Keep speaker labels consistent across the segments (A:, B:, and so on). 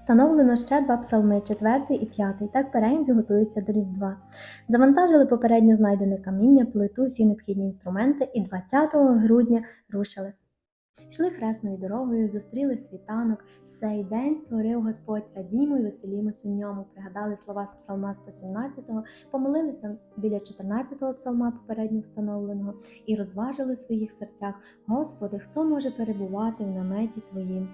A: Встановлено ще два псалми, четвертий і п'ятий. Так переїнці готується до Різдва. Завантажили попередньо знайдене каміння, плиту, всі необхідні інструменти і 20 грудня рушили. Йшли хресною дорогою, зустріли світанок. Сей день створив Господь, радімо й веселімось у ньому. Пригадали слова з псалма 117-го, помолилися біля 14-го псалма попередньо встановленого і розважили в своїх серцях: Господи, хто може перебувати в наметі Твоїм?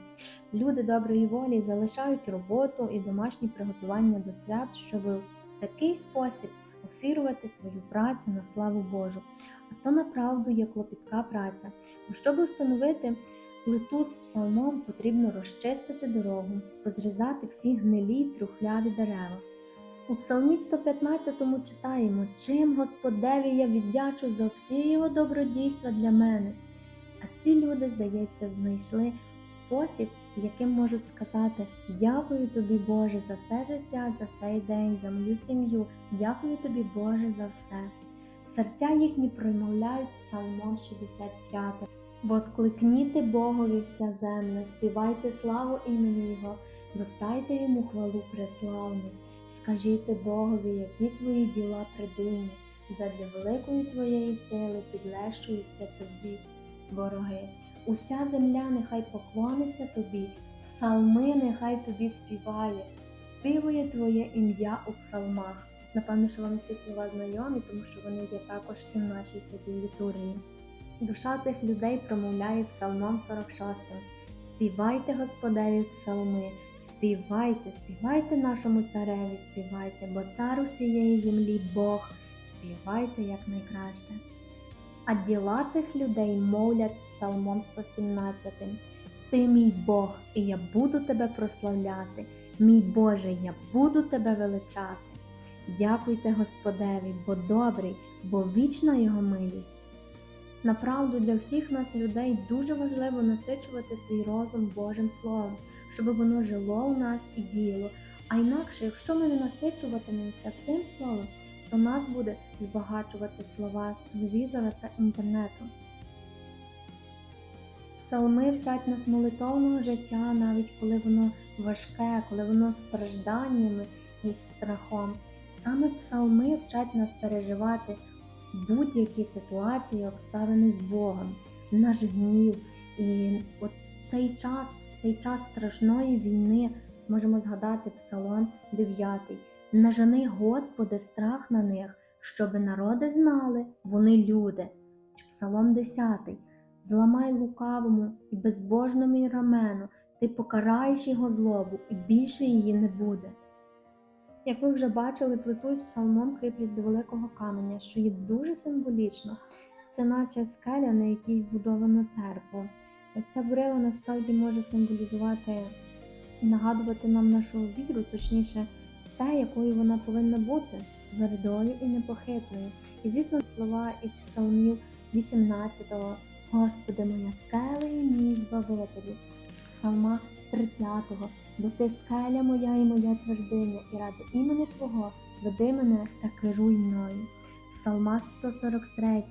A: Люди доброї волі залишають роботу і домашні приготування до свят, щоб в такий спосіб офірувати свою працю на славу Божу. А то направду є клопітка праця. Бо щоб встановити плиту з псалмом, потрібно розчистити дорогу, позрізати всі гнилі трухляві дерева. У псалмі 115 читаємо, чим Господеві я віддячу за всі його добродійства для мене. А ці люди, здається, знайшли спосіб, яким можуть сказати Дякую тобі, Боже, за все життя, за цей день, за мою сім'ю. Дякую тобі, Боже, за все. Серця їхні промовляють псалмом 65. Воскликніте Богові вся земля, співайте славу імені Його, воздайте йому хвалу преславну. Скажіть Богові, які твої діла придивні, задля великої твоєї сили підлещуються тобі, вороги. Уся земля нехай поклониться тобі, псалми нехай тобі співає, співує твоє ім'я у псалмах. Напевно, що вам ці слова знайомі, тому що вони є також і в нашій святій літургії. Душа цих людей промовляє псалмом 46. Співайте Господеві псалми, співайте, співайте нашому цареві, співайте, бо цар усієї землі Бог, співайте якнайкраще. А діла цих людей мовлять псалмом 117. Ти мій Бог, і я буду тебе прославляти, мій Боже, я буду тебе величати. Дякуйте Господеві, бо добрий, бо вічна його милість. Направду для всіх нас людей дуже важливо насичувати свій розум Божим Словом, щоб воно жило у нас і діяло. А інакше, якщо ми не насичуватимемося цим словом, то нас буде збагачувати слова з телевізора та інтернету. Псалми вчать нас молитовного життя, навіть коли воно важке, коли воно з стражданнями і страхом. Саме псалми вчать нас переживати будь-які ситуації, обставини з Богом, наш гнів. І от цей час, цей час страшної війни можемо згадати Псалом 9. Нажени, Господи, страх на них, щоби народи знали, вони люди. Псалом 10. Зламай лукавому і безбожному рамену, ти покараєш його злобу, і більше її не буде. Як ви вже бачили, плиту з псалмом кріплять до великого каменя, що є дуже символічно. Це наче скеля, на якій збудовано церкву. Ця брила насправді може символізувати і нагадувати нам нашу віру, точніше, те, якою вона повинна бути твердою і непохитною. І, звісно, слова із псалмів 18-го Господи, моя скеля і мій збавителю, з псалма 30-го бо ти скеля моя і моя твердиня, і ради імені Твого веди мене та керуй мною. Псалма 143.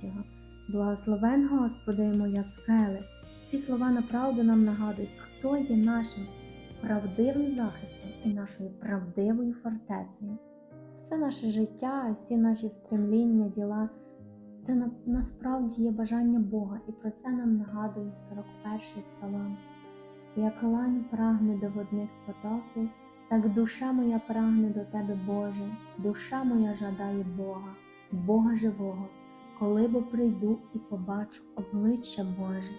A: Благословен Господи, моя скеле. Ці слова направду нам нагадують, хто є нашим правдивим захистом і нашою правдивою фортецею. Все наше життя, всі наші стремління, діла це на, насправді є бажання Бога, і про це нам нагадує 41-й псалом. Як лань прагне до водних потоків, так душа моя прагне до тебе, Боже, душа моя жадає Бога, Бога живого, коли бо прийду і побачу обличчя Боже.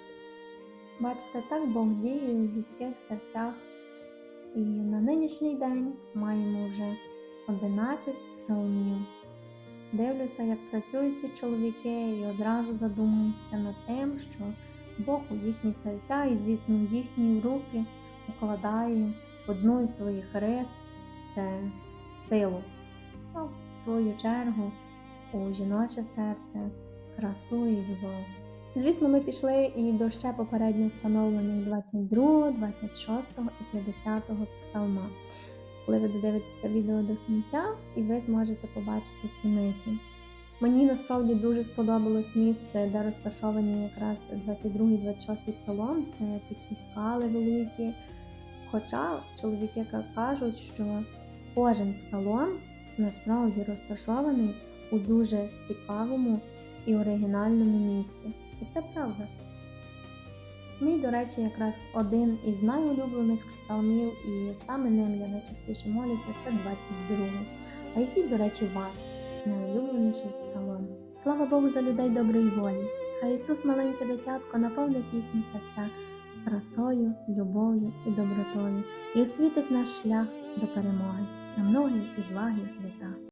A: Бачите, так Бог діє у людських серцях. І на нинішній день маємо вже 11 псалмів. Дивлюся, як працюють ці чоловіки, і одразу задумуюся над тим, що Бог у їхні серця і, звісно, в їхні руки укладає одну із своїх рис це силу, а в свою чергу у жіноче серце, красу і любов. Звісно, ми пішли і до ще попередньо встановлених 22, 26 і 50 псалма. Коли ви додивитеся відео до кінця, і ви зможете побачити ці миті. Мені насправді дуже сподобалось місце, де розташовані якраз 22-26 псалом. Це такі скали великі, Хоча чоловіки кажуть, що кожен псалом насправді розташований у дуже цікавому і оригінальному місці. І це правда. Мій, до речі, якраз один із найулюблених псалмів, і саме ним я найчастіше молюся, це 22. А який, до речі, вас найулюбленіший псалом? Слава Богу за людей доброї волі! Хай Ісус, маленьке дитятко, наповнить їхні серця красою, любов'ю і добротою і освітить наш шлях до перемоги на многі і благі літа.